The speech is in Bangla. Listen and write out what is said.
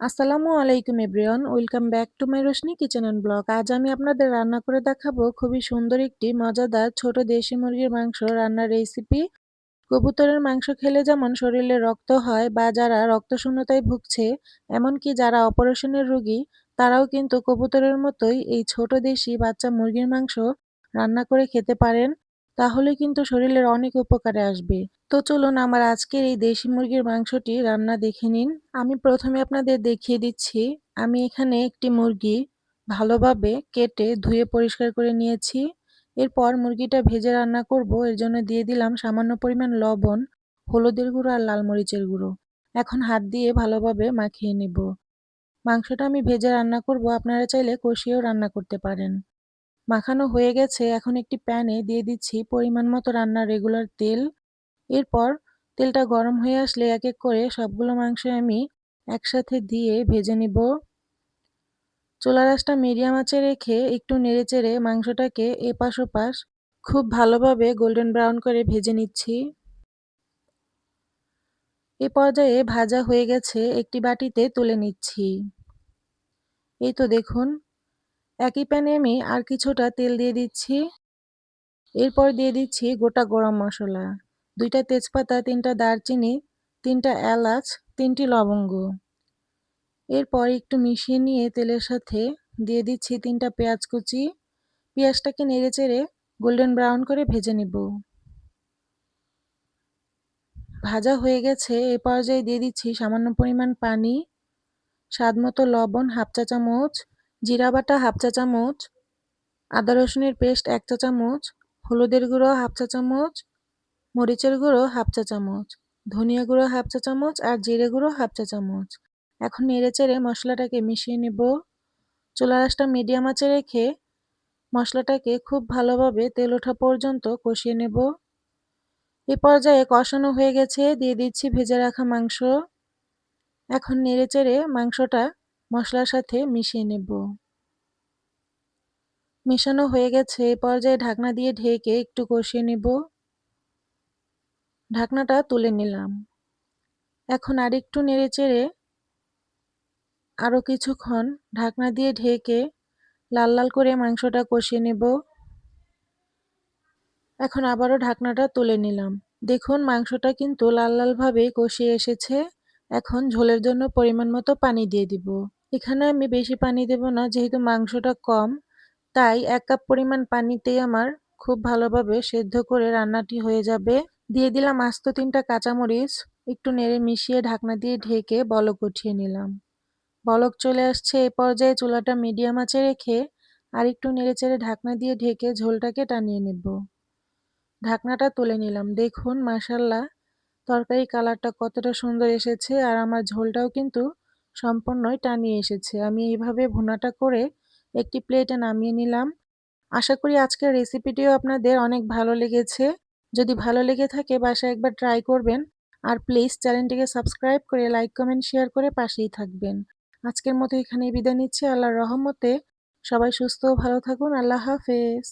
আসসালামু আলাইকুম everyone, welcome back to my Roshni kitchen and blog. আজ আমি আপনাদের রান্না করে দেখাবো খুবই সুন্দর একটি মজাদার ছোট দেশি মুরগির মাংস রান্নার রেসিপি কবুতরের মাংস খেলে যেমন শরীরে রক্ত হয় বা যারা রক্তশূন্যতায় ভুগছে, এমনকি যারা অপারেশনের রোগী, তারাও কিন্তু কবুতরের মতোই এই ছোট দেশি বাচ্চা মুরগির মাংস রান্না করে খেতে পারেন। তাহলে কিন্তু শরীরের অনেক উপকারে আসবে। তো চলুন আমার আজকের এই দেশি মুরগির মাংসটি রান্না দেখে নিন। আমি প্রথমে আপনাদের দেখিয়ে দিচ্ছি, আমি এখানে একটি মুরগি ভালোভাবে কেটে ধুয়ে পরিষ্কার করে নিয়েছি। এরপর মুরগিটা ভেজে রান্না করব, এর জন্য দিয়ে দিলাম সামান্য পরিমাণ লবণ, হলুদের গুঁড়ো আর লাল মরিচের গুঁড়ো। এখন হাত দিয়ে ভালোভাবে মাখিয়ে নিব। মাংসটা আমি ভেজে রান্না করব, আপনারা চাইলে কষিয়েও রান্না করতে পারেন। মাখানো হয়ে গেছে, এখন একটি প্যানে দিয়ে দিচ্ছি পরিমাণ মতো রান্নার রেগুলার তেল। এরপর তেলটা গরম হয়ে আসলে এক এক করে সবগুলো মাংস আমি একসাথে দিয়ে ভেজে নিব। চোলা রাসটা মিডিয়াম আঁচে রেখে একটু নেড়ে চেড়ে মাংসটাকে এপাশ ওপাশ খুব ভালোভাবে গোল্ডেন ব্রাউন করে ভেজে নিচ্ছি। এ পর্যায়ে ভাজা হয়ে গেছে একটি বাটিতে তুলে নিচ্ছি। এই তো দেখুন, একই প্যানে আমি আর কিছুটা তেল দিয়ে দিচ্ছি। এরপর দিয়ে দিচ্ছি গোটা গরম মশলা। দুইটা তেজপাতা, তিনটা দারচিনি, তিনটা এলাচ, তিনটি লবঙ্গ। এরপর একটু মিশিয়ে নিয়ে তেলের সাথে দিয়ে দিচ্ছি তিনটা পেঁয়াজ কুচি। পেঁয়াজটাকে নেড়ে চেড়ে গোল্ডেন ব্রাউন করে ভেজে নিব। ভাজা হয়ে গেছে, এ পর্যায়ে দিয়ে দিচ্ছি সামান্য পরিমাণ পানি, স্বাদ মতো লবণ হাফ চা চামচ, জিরা বাটা হাফ চা চামচ, আদা রসুনের পেস্ট এক চা চামচ, হলুদের গুঁড়ো হাফ চা চামচ মরিচের গুঁড়ো হাফ চা চামচ, ধনিয়া গুঁড়ো হাফ চা চামচ আর জিরে গুঁড়ো হাফ চা চামচ। এখন নেড়ে চেড়ে মশলাটাকে মিশিয়ে নেব। চুলা রাসটা মিডিয়াম আঁচে রেখে মশলাটাকে খুব ভালোভাবে তেল ওঠা পর্যন্ত কষিয়ে নেব। এ পর্যায়ে কষানো হয়ে গেছে, দিয়ে দিচ্ছি ভেজে রাখা মাংস। এখন নেড়ে চেড়ে মাংসটা মশলার সাথে মিশিয়ে নেব। মেশানো হয়ে গেছে, এ পর্যায়ে ঢাকনা দিয়ে ঢেকে একটু কষিয়ে নেব। ঢাকনাটা তুলে নিলাম। এখন আরেকটু নেড়ে চেড়ে আরও কিছুক্ষণ ঢাকনা দিয়ে ঢেকে লাল লাল করে মাংসটা কষিয়ে নেব। এখন আবারও ঢাকনাটা তুলে নিলাম। দেখুন, মাংসটা কিন্তু লাল লালভাবে কষিয়ে এসেছে। এখন ঝোলের জন্য পরিমাণ মতো পানি দিয়ে দিব। এখানে আমি বেশি পানি দেব না, যেহেতু মাংসটা কম, তাই এক কাপ পরিমাণ পানিতেই আমার খুব ভালোভাবে সেদ্ধ করে রান্নাটি হয়ে যাবে। দিয়ে দিলাম আস্ত তিনটা কাঁচামরিচ, একটু নেড়ে মিশিয়ে ঢাকনা দিয়ে ঢেকে বলক উঠিয়ে নিলাম। বলক চলে আসছে এ পর্যায়ে চুলাটা মিডিয়াম আঁচে রেখে আর একটু নেড়েচেড়ে ঢাকনা দিয়ে ঢেকে ঝোলটাকে টানিয়ে নেব। ঢাকনাটা তুলে নিলাম। দেখুন মাসাল্লাহ তরকারি কালারটা কতটা সুন্দর এসেছে আর আমার ঝোলটাও কিন্তু সম্পূর্ণই টানিয়ে এসেছে। আমি এইভাবে ভুনাটা করে একটি প্লেটে নামিয়ে নিলাম। আশা করি আজকের রেসিপিটিও আপনাদের অনেক ভালো লেগেছে। যদি ভালো লেগে থাকে বাসায় একবার ট্রাই করবেন। আর প্লিজ চ্যানেলটিকে সাবস্ক্রাইব করে লাইক কমেন্ট শেয়ার করে পাশেই থাকবেন। আজকের মতো এখানেই বিদায় নিচ্ছি, আল্লাহর রহমতে। সবাই সুস্থ ভালো থাকুন, আল্লাহ হাফেজ।